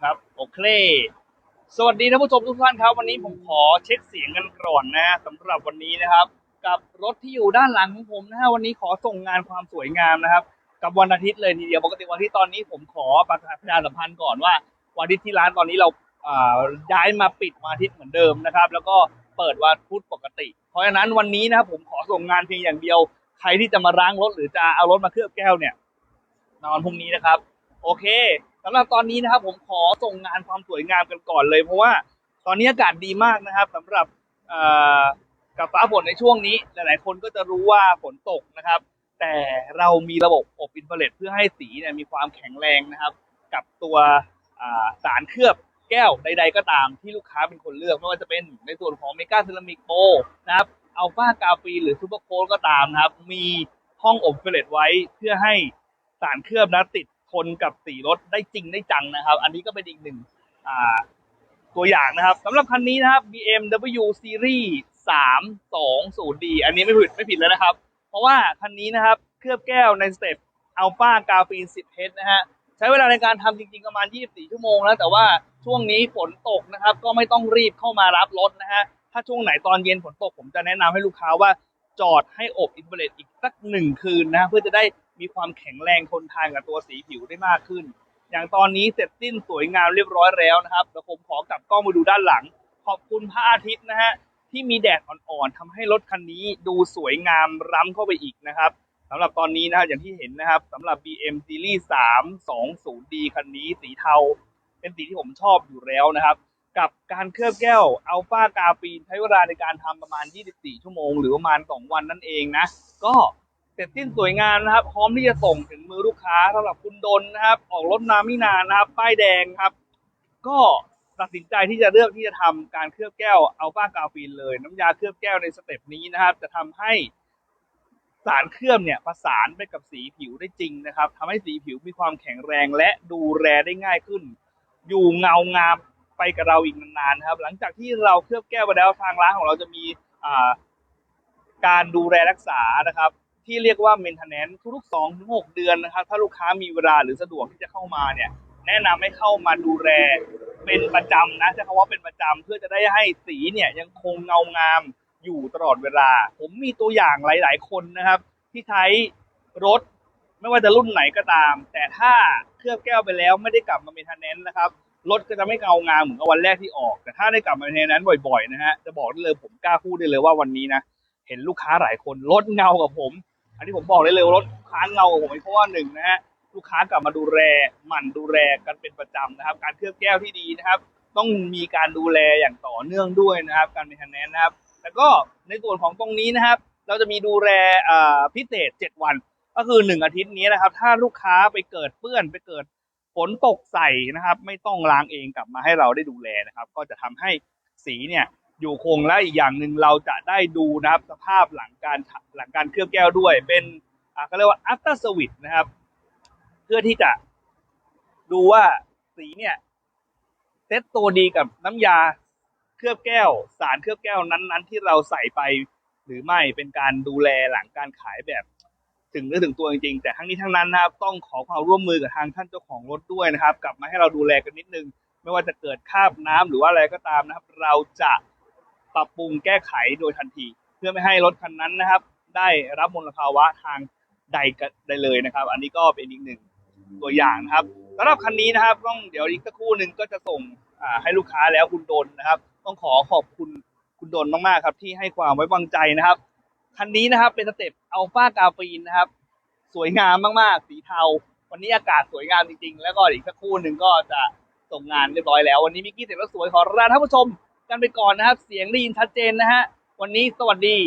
ครับ โอเค สวัสดีท่านผู้ชมทุกท่านครับ วันนี้ผมขอเช็คเสียงกันก่อนนะสำหรับวันนี้นะครับ กับรถที่อยู่ด้านหลังของผมนะฮะวันนี้ขอส่งงานความสวยงามนะครับ กับวันอาทิตย์เลยทีเดียวปกติวันที่ตอนนี้ผมขอประชาประชาสัมพันธ์ก่อนว่า วันอาทิตย์ที่ร้านตอนนี้เราอ่าย้ายมาปิดวันอาทิตย์เหมือนเดิมนะครับ แล้วก็เปิดวันพุธปกติ เพราะฉะนั้นวันนี้นะครับผมขอส่งงานเพียงอย่างเดียว ใครที่จะมาล้างรถหรือจะเอารถมาเคลือบแก้วเนี่ยนอนพรุ่งนี้นะครับ โอเค สำหรับตอนนี้นะครับผมขอส่งงานความสวยงามกันก่อนเลย เพราะว่าตอนนี้อากาศดีมากนะครับสำหรับกับฟ้าฝนในช่วงนี้ หลาย ๆ คนก็จะรู้ว่าฝนตกนะครับ แต่เรามีระบบอบอินฟราเรดเพื่อให้สีเนี่ยมีความแข็งแรงนะครับ กับตัวสารเคลือบแก้วใด ๆ ก็ตามที่ลูกค้าเป็นคนเลือกไม่ว่าจะเป็นในส่วนของเมกาเซรามิกโปนะครับอัลฟากาฟีหรือซูเปอร์โค้ดก็ตามนะครับ มีห้องอบอินฟราเรดไว้เพื่อให้สารเคลือบนะติด ทนกับสีรถได้จริงได้จังนะครับ อันนี้ก็เป็นอีกหนึ่งตัวอย่างนะครับสำหรับคันนี้นะครับ BMW Series 320D อันนี้ไม่ผิดไม่ผิดแล้วนะครับ เพราะว่าคันนี้นะครับเคลือบแก้วในสเต็ปอัลฟากาฟีน 10H นะฮะใช้เวลาในการทำจริงๆประมาณ 24 ชั่วโมงแล้ว แต่ว่าช่วงนี้ฝนตกนะครับ ก็ไม่ต้องรีบเข้ามารับรถนะฮะถ้าช่วงไหนตอนเย็นฝนตกผมจะแนะนำให้ลูกค้าว่าจอดให้อบอินเบเลตอีกสักหนึ่งคืนนะเพื่อจะได้ มีความแข็งแรงทนทานกับตัวสีผิวได้มากขึ้น อย่างตอนนี้เสร็จสิ้นสวยงามเรียบร้อยแล้วนะครับเดี๋ยวผมขอกลับกล้องมาดูด้านหลัง ขอบคุณพระอาทิตย์นะฮะที่มีแดดอ่อนๆทำให้รถคันนี้ดูสวยงามล้ำเข้าไปอีกนะครับสำหรับตอนนี้นะครับอย่างที่เห็นนะครับสำหรับ BM Series 320D คันนี้สีเทา เป็นสีที่ผมชอบอยู่แล้วนะครับ กับการเคลือบแก้วอัลฟากาฟีนใช้เวลาในการทำประมาณ 24 ชั่วโมง หรือประมาณ 2 วันนั่นเองนะ ก็ ร็จสิ้นสวยงามนะครับ พร้อมที่จะส่งถึงมือลูกค้าสำหรับคุณดนนะครับ ออกรถมาไม่นานนะครับ ป้ายแดงครับ ก็ตัดสินใจที่จะเลือกที่จะทำการเคลือบแก้วอัลฟากาฟีนเลย น้ำยาเคลือบแก้วในสเต็ปนี้นะครับ จะทำให้สารเคลือบเนี่ยประสานไปกับสีผิวได้จริงนะครับทำให้สีผิวมีความแข็งแรงและดูแลได้ง่ายขึ้น อยู่เงางามไปกับเราอีกนานๆครับ หลังจากที่เราเคลือบแก้วไปแล้วทางร้านของเราจะมีการดูแลรักษานะครับ ที่เรียกว่า maintenance ทุกๆ2ถึง6เดือนนะครับ ถ้าลูกค้ามีเวลาหรือสะดวกที่จะเข้ามาเนี่ยแนะนำให้เข้ามาดูแลเป็นประจำนะใช้คำว่าเป็นประจำเพื่อจะได้ให้สีเนี่ยยังคงเงางามอยู่ตลอดเวลา ผมมีตัวอย่างหลาย ๆ คนนะครับ ที่ใช้รถไม่ว่าจะรุ่นไหนก็ตาม แต่ถ้าเคลือบแก้วไปแล้วไม่ได้กลับมาเป็นทันแนนนะครับรถก็จะไม่เงางามเหมือนกับวันแรกที่ออก แต่ถ้าได้กลับมาเป็นทันแนนบ่อย ๆ นะฮะจะบอกได้เลยผมกล้าพูดได้เลยว่าวันนี้นะเห็นลูกค้าหลายคนรถเงากับผม อันนี้ผมบอกได้เลยว่ารถลูกค้าเงากับผมเพราะว่าหนึ่งนะฮะลูกค้ากลับมาดูแลหมั่นดูแลกันเป็นประจำนะครับ การเคลือบแก้วที่ดีนะครับ ต้องมีการดูแลอย่างต่อเนื่องด้วยนะครับ การเป็นทันแนนนะครับ แล้วก็ในส่วนของตรงนี้นะครับ เราจะมีดูแลพิเศษ 7 วัน ก็คือ 1 อาทิตย์นี้นะครับ ถ้าลูกค้าไปเกิดเปื้อนไปเกิดฝนตกใส่นะครับ ไม่ต้องล้างเองกลับมาให้เราได้ดูแลนะครับ ก็จะทำให้สีเนี่ย อยู่คงและอีกอย่างหนึ่งเราจะได้ดูนะครับสภาพหลังการหลังการเคลือบแก้วด้วย เป็นอ่าเขาเรียกว่า after service นะครับ เพื่อที่จะดูว่าสีเนี่ยเซ็ตตัวดีกับน้ำยาเคลือบแก้ว สารเคลือบแก้วนั้น ๆ ที่เราใส่ไปหรือไม่เป็นการดูแลหลังการขายแบบถึงเนื้อถึงตัวจริงๆ แต่ทั้งนี้ทั้งนั้นนะครับต้องขอความร่วมมือกับทางท่านเจ้าของรถด้วยนะครับ กลับมาให้เราดูแลกันนิดนึง ไม่ว่าจะเกิดคาบน้ำหรือว่าอะไรก็ตามนะครับ เราจะ ปรับปรุงแก้ไขโดยทันที เพื่อไม่ให้รถคันนั้นนะครับ ได้รับมลภาวะทางใดก็ได้เลยนะครับ อันนี้ก็เป็นอีกหนึ่งตัวอย่างนะครับสำหรับคันนี้นะครับ ต้องเดี๋ยวอีกสักครู่หนึ่งก็จะส่งให้ลูกค้าแล้วคุณโดนนะครับ ต้องขอขอบคุณคุณโดนมากๆครับ ที่ให้ความไว้วางใจนะครับคันนี้นะครับเป็นสเต็ปอัลฟากาฟีนนะครับ สวยงามมากๆ สีเทา วันนี้อากาศสวยงามจริงๆ แล้วก็อีกสักครู่หนึ่งก็จะส่งงานเรียบร้อยแล้ว วันนี้มิกกี้เสร็จแล้วสวยขอลาท่านผู้ชม กันไปก่อนนะครับ เสียงได้ยินชัดเจนนะฮะ วันนี้สวัสดี